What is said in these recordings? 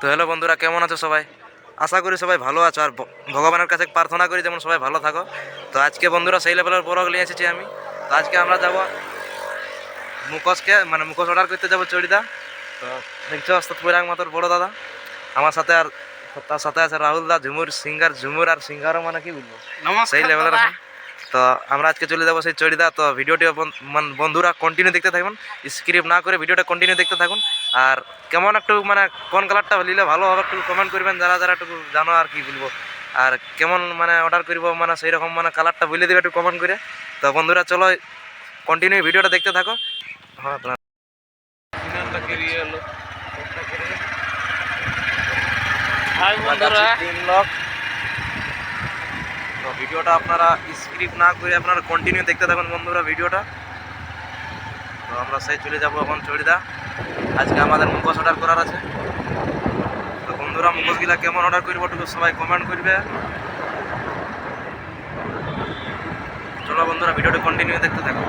তো হ্যালো বন্ধুরা কেমন আছো সবাই? আশা করি সবাই ভালো আছো আর ভগবানের কাছে প্রার্থনা করি যেমন সবাই ভালো থাকো। তো আজকে বন্ধুরা সেই লেভেলের বরফ নিয়ে এসেছি আমি। তো আজকে আমরা যাব মুখোশকে মানে মুখোশ অর্ডার করতে যাব চড়িদা। তো দেখছ বৈরাগ মাতর বড় দাদা। আমার সাথে আর তার সাথে আছে রাহুল দা ঝুমুর সিঙ্গার ঝুমুর আর সিঙ্গারও মানে কি বলব? সেই লেভেলের আছে। তো আমরা আজকে চলে যাব সেই চড়িদা। তো ভিডিওটি বন- মানে বন্ধুরা কন্টিনিউ দেখতে থাকুন স্ক্রিপ্ট না করে ভিডিওটা কন্টিনিউ দেখতে থাকুন। আর কেমন একটু মানে কোন কালারটা নিলে ভালো হবে একটু কমেন্ট করবেন যারা যারা একটু জানো আর কি বলব। আর কেমন মানে অর্ডার করব মানে সেই রকম মানে কালারটা বলে দেবে একটু কমেন্ট করে। তো বন্ধুরা চলো কন্টিনিউ ভিডিওটা দেখতে থাকো। হ্যাঁ আপনার- হাই বন্ধুরা। তো ভিডিওটা আপনারা স্ক্রিপ্ট না করে আপনারা কন্টিনিউ দেখতে থাকুন বন্ধুরা ভিডিওটা। তো আমরা সেই চলে যাব এখন চড়িদা। আজকে আমাদের মুখোশ অর্ডার করার আছে। তো বন্ধুরা, মুখোশগুলা কেমন অর্ডার করব টুকু সবাই কমেন্ট করবে। চলো বন্ধুরা, ভিডিওটা কন্টিনিউ দেখতে থাকো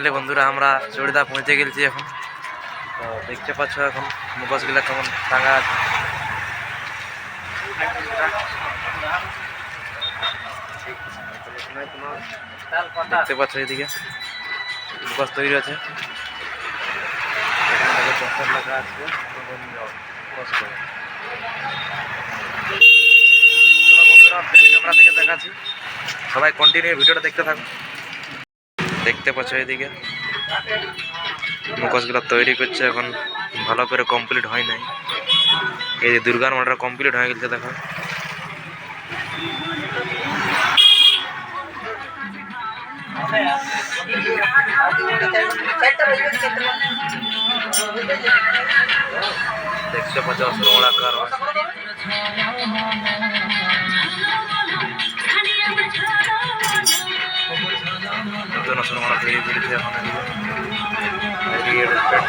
ফাইনালি বন্ধুরা আমরা চড়িদা পৌঁছে গেছি এখন। তো দেখতে পাচ্ছ এখন মুখোশগুলা কেমন টাঙা আছে। দেখতে পাচ্ছ এদিকে মুখোশ তৈরি আছে। আছে ক্যামেরা থেকে দেখাচ্ছি। সবাই কন্টিনিউ ভিডিওটা দেখতে থাকুন দেখতে পাচ্ছ এদিকে। মুখোশগুলো তৈরি করছে এখন। ভালো করে কমপ্লিট হয় নাই। এই যে দুর্গার মাঠটা কমপ্লিট হয়ে গেছে, দেখো। দেখতে পাচ্ছ অস্ত্রমালা কার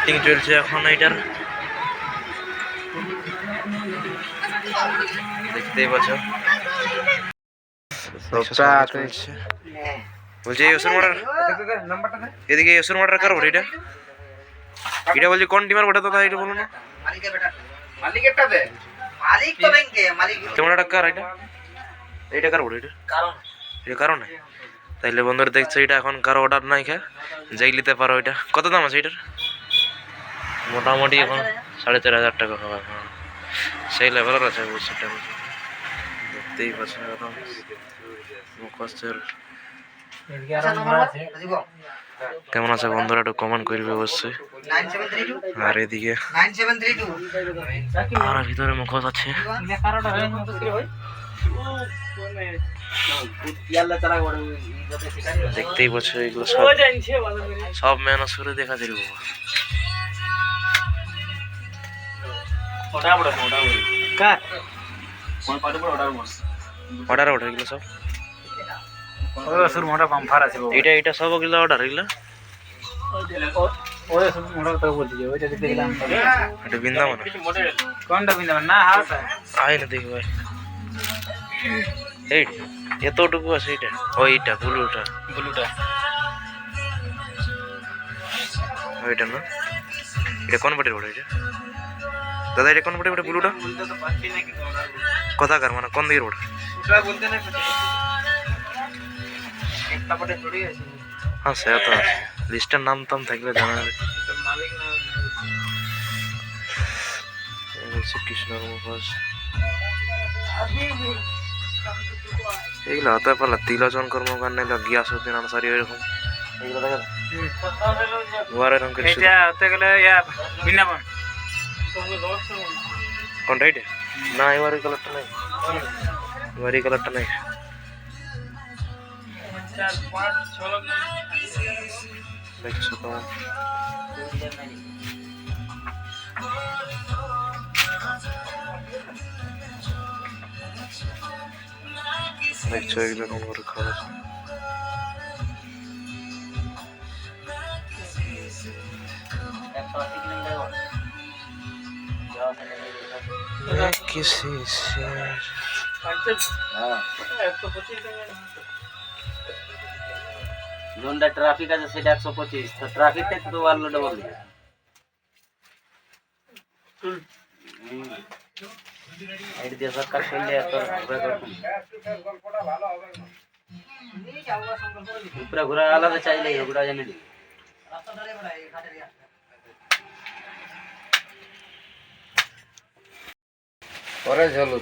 এখন এদিকে চলছে এখন এটার। দেখতেই পাচ্ছ। বলছি এই মার্ডার এদিকে এই ওষুধ মার্ডার কার বটে এটা? এটা বলছি কোন টিমের দাদা এটা বলো না। মালিক তো ব্যাংকে মালিক কেমন একটা কার এটা? এইটা কার এটা? কারণ। এটা কারও নাই তাইলে বন্ধুরা দেখছ, এটা এখন কারও অর্ডার নাই খা। যাই নিতে পারো এটা কত দাম আছে এটার? মোটামুটি এখন সাড়ে চার হাজার টাকা হবে। সেই লেভেলের আছে সেটা দেখতেই পাচ্ছেন একদম মুখস্থের। কেমন আছে বন্ধুরা, একটু কমেন্ট করবে অবশ্যই। আর এদিকে আর ভিতরে মুখোশ আছে। দেখতেই পাচ্ছ এগুলো সব সব মেহনত করে দেখা দিল অর্ডার অর্ডার এগুলো সব মোটা পাম্পার আছে এটা এটা সব ওগুলো অর্ডার এগুলো ওই মোটা কথা বলছি যে ওইটা দেখতে গেলাম এটা বৃন্দাবন কোনটা বিন্দা না হাত আয় না দেখি ভাই এই এতটুকু আছে এটা ও এইটা ব্লুটা। ব্লুটা। ওইটা না? এটা কোন পাটির ওটা এটা? দাদা এটা কোন পাটি ওটা ব্লুটা? কিন্তু কথাকার মানে কোন দিকের ওটা ওটা বলতে না একটা পটে থোড়ি আছে। হ্যাঁ সে তো লিস্টের নাম টাম থাকলে জানা যাবে। তো মালিক না এই হচ্ছে কৃষ্ণর মুখোশ এগুলো হতে পারলে তিলোচন নাইলে গিয়াসুদ্দিন আনসারি ওইরকম। এগুলো দেখা ওয়ার এরকম শুধু- এটা হতে গেলে ইয়া বৃন্দাবন। কোনটা এটা না এবার এই কালারটা নাই। এবার এই কালারটা নাই। দেখছ তো? Mekçe'ye giden onları kalır. Herkes iyisin. জোনটা ট্রাফিক আছে সেটা একশো পঁচিশ তো ট্রাফিকটা শুধু ওয়ার্ল্ড ডবল দিয়ে সাইড দিয়ে সরকার করলে এত record নেই। উপরে ঘোরা আলাদা চাইলে ঘোরা জানি না। পরে ঝলু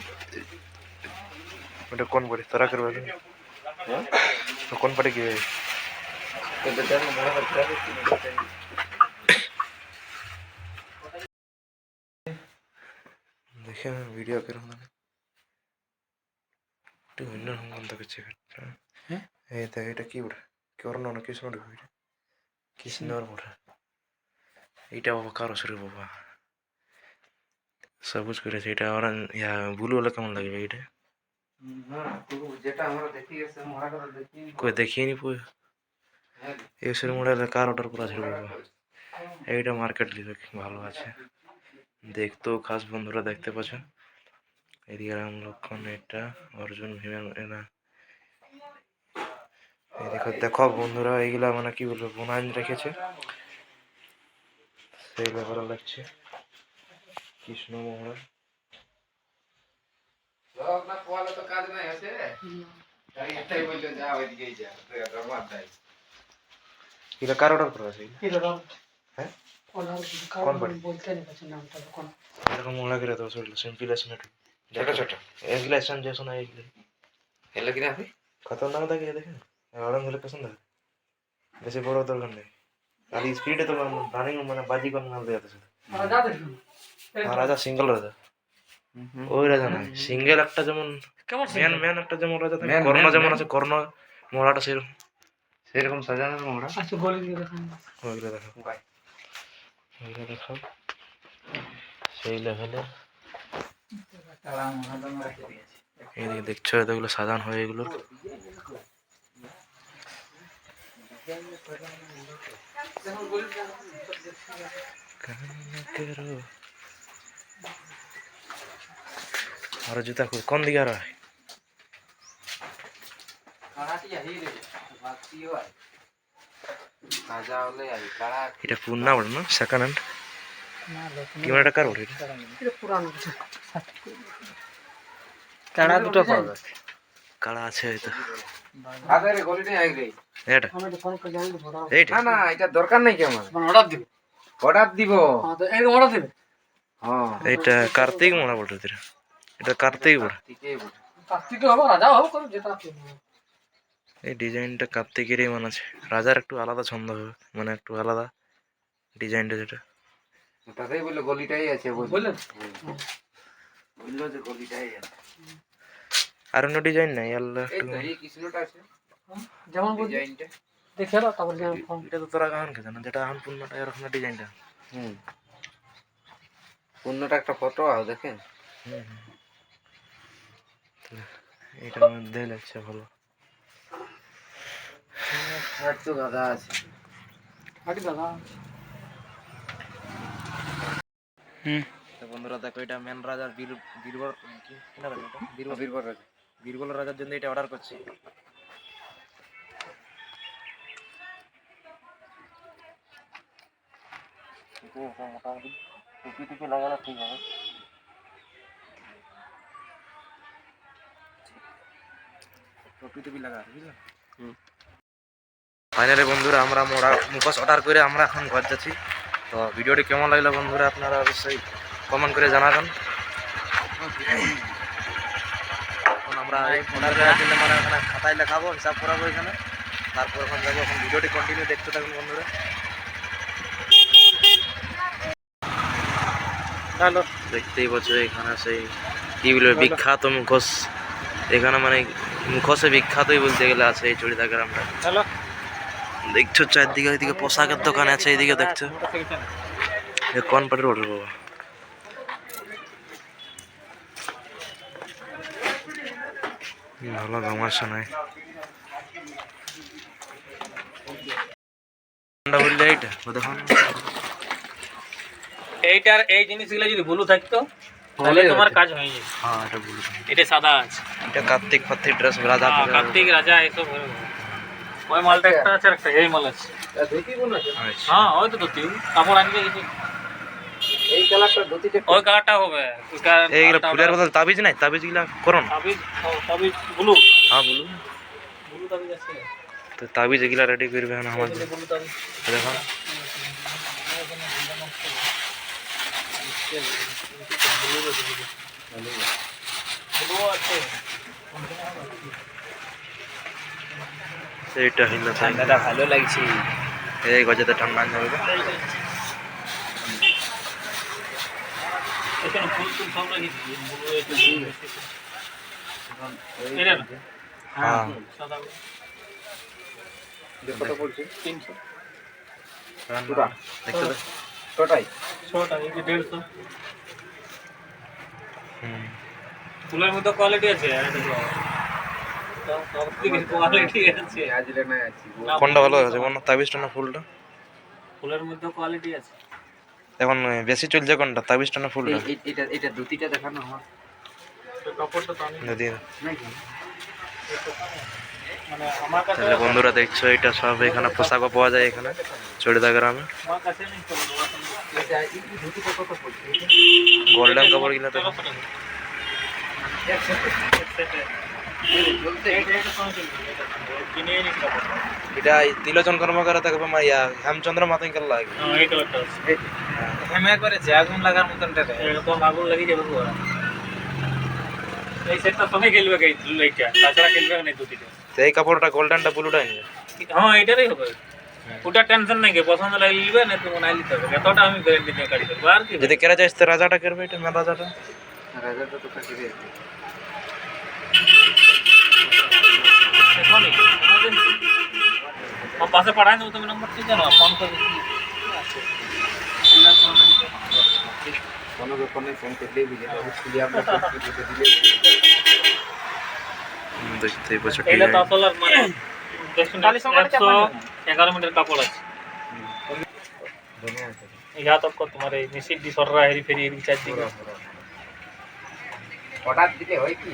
ওটা কোন পার্টি তোরা করবে কোন পার্টি কি দেখে আমি ভিডিও কীরকম লাগে একটু ভিন্ন রকম দেখছে এই দেখ এটা কি ওটা কর্ণ না কৃষ্ণ এটা কৃষ্ণর ওটা এইটা বাবা কারও শরীর বাবা সবুজ করেছে এটা আর ইয়া ব্লু হলে কেমন লাগবে এটা যেটা আমরা দেখি গেছে মরা করে দেখি কই দেখিনি পুই এই শরীর মোড়ে কার অর্ডার করা ছিল বাবা এইটা মার্কেট লিবে ভালো আছে দেখতেও খাস বন্ধুরা দেখতে পাচ্ছেন। এদিকে রাম লক্ষণ এটা অর্জুন ভীমের এরা দেখো দেখো বন্ধুরা এইগুলা মানে কি বলব বোনাইন রেখেছে। সেই ব্যাপারে লাগছে। কৃষ্ণ মহারাজ। কাজ নাই আছে এটাই বলল যা ওইদিকেই যা কার অর্ডার করা আছে কোন বাড়ি? বলতে নেই পারছি নামটা কোন। এরকম মনে করে তো চলল সিম্পল আছে না ছোট। ছোট এগুলা এসন যে শোনা এগুলো এলে কিনা আপনি খতরনাক থাকে দেখেন আরাম হলে পছন্দ হয়? বেশি বড় দরকার নেই। আর স্পিডে তো রানিং মানে বাজি না যা দেখুন আর রাজা সিঙ্গেল রাজা। ওই রাজা নয় সিঙ্গেল একটা যেমন কেমন ম্যান ম্যান একটা যেমন রাজা থাকে কর্ণ যেমন আছে কর্ণ মোড়াটা সেরকম। সেরকম সাজানো মোড়া আচ্ছা গলি দিয়ে দেখান ওইগুলো বাই ওইগুলো দেখাও সেই লেভেলে তারা মোড়া তো আমরা রেখে দিয়েছি এইদিকে দেখছ এতগুলো সাজান হয় এগুলো? আরও জুতা খুব কোন দিকে আর হয় এটা পূর্ণা বড় না? সেকেন্ড হ্যান্ড ক্যামেরাটা কার কিছু। কাড়া দুটো পাবে? কাড়া আছে হয়তো? আরে রে গলিতে আই গই এটা আমি তো ফোন করে জানি ভরা এইটা? না না এটা দরকার নাই কি আমার? মানে অর্ডার দিবে। অর্ডার দিব। হ্যাঁ তো এই অর্ডার দিবে? হ্যাঁ। এইটা কার্তিক মোড়া বড় এটা এটা কার্তিক বড়। ঠিকই হবে রাজা হবে যেটা। এই ডিজাইনটা কার্তিকেরই মনে আছে রাজার একটু আলাদা ছন্দ হবে মানে একটু আলাদা ডিজাইনটা যেটা। তাতেই বলল গলিটাই আছে বলল। বুঝলেন বলল যে গলিটাই আছে। আর অন্য ডিজাইন নাই আল্লাহ এই একটু এই কৃষ্ণটা আছে। যেমন ডিজাইনটা। দেখে এলো তারপর এটা তো তোরা গান খেতে না যেটা আন পূর্ণটা এরকম ডিজাইনটা। হুম। পূর্ণটা একটা ফটো আও দেখেন। হুম হুম। এটার মধ্যে লাগছে ভালো। আর তো গাদা আছে। দাদা? তো বন্ধুরা দেখো এটা মেন রাজার বীর বীরবর কি? এটা? বীরবর বীরবর আছে বীরবল রাজার জন্য এটা অর্ডার করছি। মোটামুটি টুপি টুপি লাগালে ঠিক হবে। টুপি টুপি লাগা বুঝলেন ফাইনালি বন্ধুরা আমরা মোড়া মুখোশ অর্ডার করে আমরা এখন ঘর যাচ্ছি। তো ভিডিওটি কেমন লাগল বন্ধুরা আপনারা অবশ্যই কমেন্ট করে জানাবেন। আমরা অর্ডার করার জন্য মানে ওখানে খাতায় লেখাবো হিসাব করাবো এখানে। তারপর এখন যাব এখন ভিডিওটি কন্টিনিউ দেখতে থাকুন বন্ধুরা। হ্যালো। দেখতেই পাচ্ছ এখানে সেই কি বলবে বিখ্যাত মুখোশ। এখানে মানে মুখোশে বিখ্যাতই বলতে গেলে আছে এই চড়িদা গ্রামটা হ্যালো। দেখছ চারদিকে ওইদিকে পোশাকের দোকান আছে এইদিকে দেখছ। কোন পাটের অর্ডার বাবা? ভালো গামাশা নাই এইটার এই জিনিসগুলো যদি থাকতো তাহলে তোমার কাজ হয়ে হ্যাঁ এটা এটা সাদা আছে। এটা কার্তিক ফার্তিক ড্রেস রাজা হ্যাঁ, কার্তিক রাজা এসব। ওই মালটা একটা আছে একটা এই মাল আছে। আচ্ছা। হ্যাঁ ওই তো ধুতি। কাপড় আনবে এই কালারটা ধুতিটা ওই কালারটা হবে। এইগুলো ফুলের বদল তাবিজ নাই? তাবিজগুলা করো না তাবিজ তাবিজ ব্লু। হ্যাঁ বলু। ব্লু তাবিজ আছে। তো তাবিজ এগুলা রেডি করবে না আমার ব্লু দেখো। ব্লু আছে। এইটা হইল ঠান্ডাটা ভালো লাগছে। এই গজাতে ঠান্ডা যাবে। এখানে ফুল সব এটা না হ্যাঁ। সাদা কত পড়ছে? তিনশো। দেখতে দে। টোটাই ছটা এই যে দেড়শো। হুম। ফুলের মধ্যে কোয়ালিটি আছে আর এটা কোয়ালিটি আছে আজলে নাই আছি কোনটা ভালো আছে কোন তাবিজটা না ফুলটা? ফুলের মধ্যে কোয়ালিটি আছে। এখন বেশি চলছে কোনটা? তাবিজটা না ফুলটা? এটা এটা ধুতিটা দেখানো আমার। কাপড়টা তো আমি মানে আমার কাছে তাহলে বন্ধুরা দেখছ এটা সব এখানে পোশাকও পাওয়া যায় এখানে চড়িদা গ্রামে। গোল্ডেন কাপড় কিনা তো। এটা তিলোচন কর্মকার থাকবে ইয়া হেমচন্দ্র মাতিঙ্কাল লাগে। হ্যাঁ। হেমে করেছে আগুন লাগার মতন এরকম আগুন লাগিয়ে যাবে এই সেটটা সঙ্গে খেলবে এই লাইটটা তাছাড়া খেলবে না দুটিতে তো কাপড়টা গোল্ডেনটা ব্লুটা নিয়ে। হ্যাঁ এটারই হবে। ওটা টেনশন নাই কি পছন্দ লাগলে নিবে না তুমি নাই নিতে হবে এতটা আমি গ্যারেন্টি দিয়ে গাড়ি করব। আর কি যদি কেরা চাইছ তো রাজাটা করবে এটা মেলা রাজাটা রাজাটা তো কাছে রে এখনই emergency। हम पासे पढ़ाए तो तुम्हें नंबर ठीक है ना फोन कर কোনো ব্যাপারে ফোন করলেই বুঝে যাবে স্কুলে আমরা করতে দিতে দিলে হুম, দেখতেই পাচ্ছ এগুলো তো আসলে মানে একশো এগারো মিটার কাপড় আছে ধনে আছে यहाँ तक को तुम्हारे मिसिर दी सर हेरी फेरी रिचार्ज दी হঠাৎ দিলে হয় কি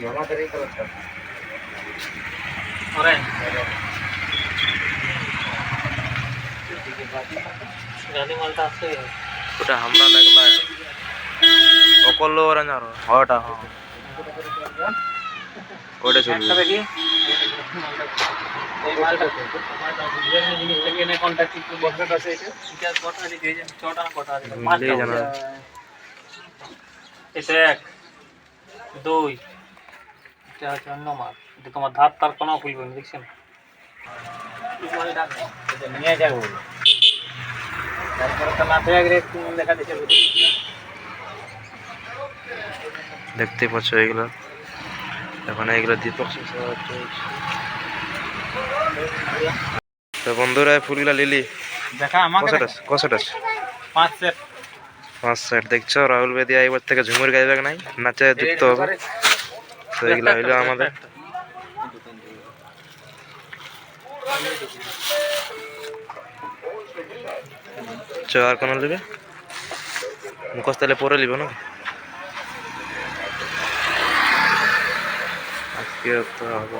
ওটা আমরা লাগলা অকল ওরা জানো ওটা হ্যাঁ ওটা চলবে দেখি এই মালটা ডিজাইন জিনিস থেকে নে কন্টাক্ট একটু বক্সটা আছে এটা এটা কত আছে ডিজাইন ছটা না কটা আছে মিলিয়ে জানা এটা এক দুই এটা হচ্ছে অন্য মাল এটা তোমার ধার তার কোনো খুলবে না দেখছেন? এটা নিয়ে যাব তারপরে তো মাথায় আগে দেখা দিচ্ছে দেখতেই পাচ্ছ এগুলো? এখন এগুলো দীপক তো বন্ধুরা এই ফুলগুলা লিলি দেখা আমাকে কষাট আছে? পাঁচ সেট। পাঁচ সাইড দেখছ? রাহুল বেদিয়া এবার থেকে ঝুমুর গাইবে নাই? নাচে যুক্ত হবে। তো এগুলো হইল আমাদের। আর কোনো নেবে মুখস্থ তাহলে পরে নিব না আজকে তো হবে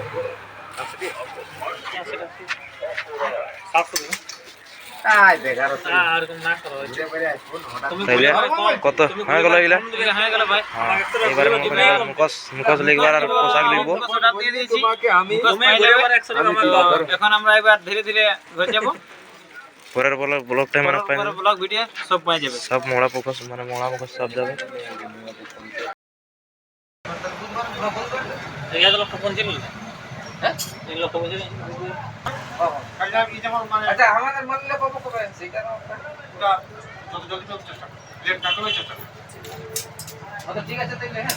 কত? হয়ে গেল এগুলা? হয়ে এবারে মুখস মুখস লিখবার আর পোশাক লিখব। এখন আমরা এবার ধীরে ধীরে যাব। পরের বলে ব্লক টাইম মানে পাই না। ব্লগ ভিডিও সব পাই যাবে। সব মোড়া মুখস মানে মোড়া মুখস সব যাবে। এই লক্ষ পঞ্চাশ হ্যাঁ? এই লক্ষ পঞ্চাশ আচ্ছা আমাদের মানলে পাবো কবে সেটা না আচ্ছা ঠিক আছে তাইলে হ্যাঁ।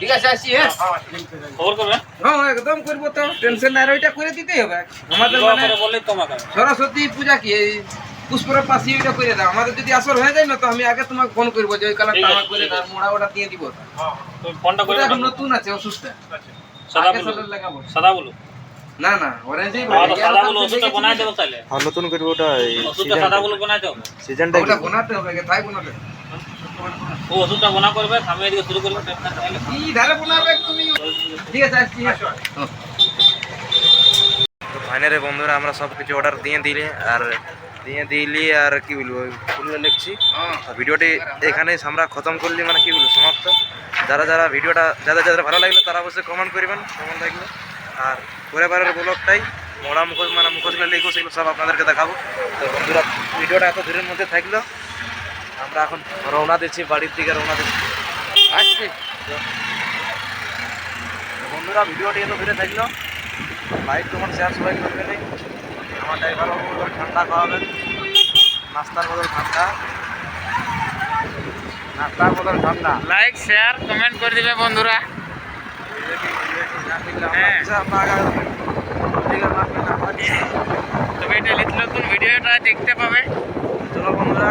ঠিক আছে আসি হ্যাঁ? খবর করবে? হ্যাঁ একদম করব তো। টেনশন নাই ওইটা করে দিতেই হবে। আমাদের মানে করে তোমাকে সরস্বতী পূজা কি এই পুষ্পর পাশে ওইটা করে দাও। আমাদের যদি আসর হয়ে যায় না তো আমি আগে তোমাকে ফোন করব যে ওই কালারটা আমার করে দাও মোড়া ওটা দিয়ে দিব। তুমি ফোনটা করে ওটা এখন নতুন আছে অসুস্থ। সাদা বলো সাদা বলো না না অরেঞ্জই তাহলে সাদাগুলো ওষুধটা বানাই দেবো তাহলে। আর নতুন করে ওটা ওষুধটা সাদাগুলো বানাই দেবো। সিজনটা ওটা বানাতে হবে তাই বানালে ও ওষুধটা বানা করবে আমি এদিকে শুরু করব কি ধারে বানাবে তুমি? ঠিক আছে। তো ফাইনালি বন্ধুরা আমরা সব কিছু অর্ডার দিয়ে দিলে আর দিয়ে দিলি আর কি বলব ফুলে লিখছি। হ্যাঁ। আর ভিডিওটি এখানেই আমরা খতম করলি মানে কি বলব সমাপ্ত। যারা যারা ভিডিওটা যাদের যাদের ভালো লাগল তারা অবশ্যই কমেন্ট করবেন কেমন লাগল। আর পরে পরিবারের ব্লগটাই মোড়া মুখোশ মানে মুখোশগুলো লিখো সেগুলো সব আপনাদেরকে দেখাবো। তো বন্ধুরা ভিডিওটা এত দূরের মধ্যে থাকল আমরা এখন রওনা দিচ্ছি বাড়ির দিকে রওনা দিচ্ছি। আসছি। বন্ধুরা ভিডিওটি এত ফিরে থাকল। লাইক কমেন্ট শেয়ার সবাই করবেন আমার ড্রাইভার ঠান্ডা খাওয়াবেন। নাস্তার বদল ঠান্ডা। নাস্তার বদল ঠান্ডা। লাইক শেয়ার কমেন্ট করে দিবে বন্ধুরা। হ্যাঁ। তবে এটা নতুন ভিডিওটা দেখতে পাবে। চলো বন্ধুরা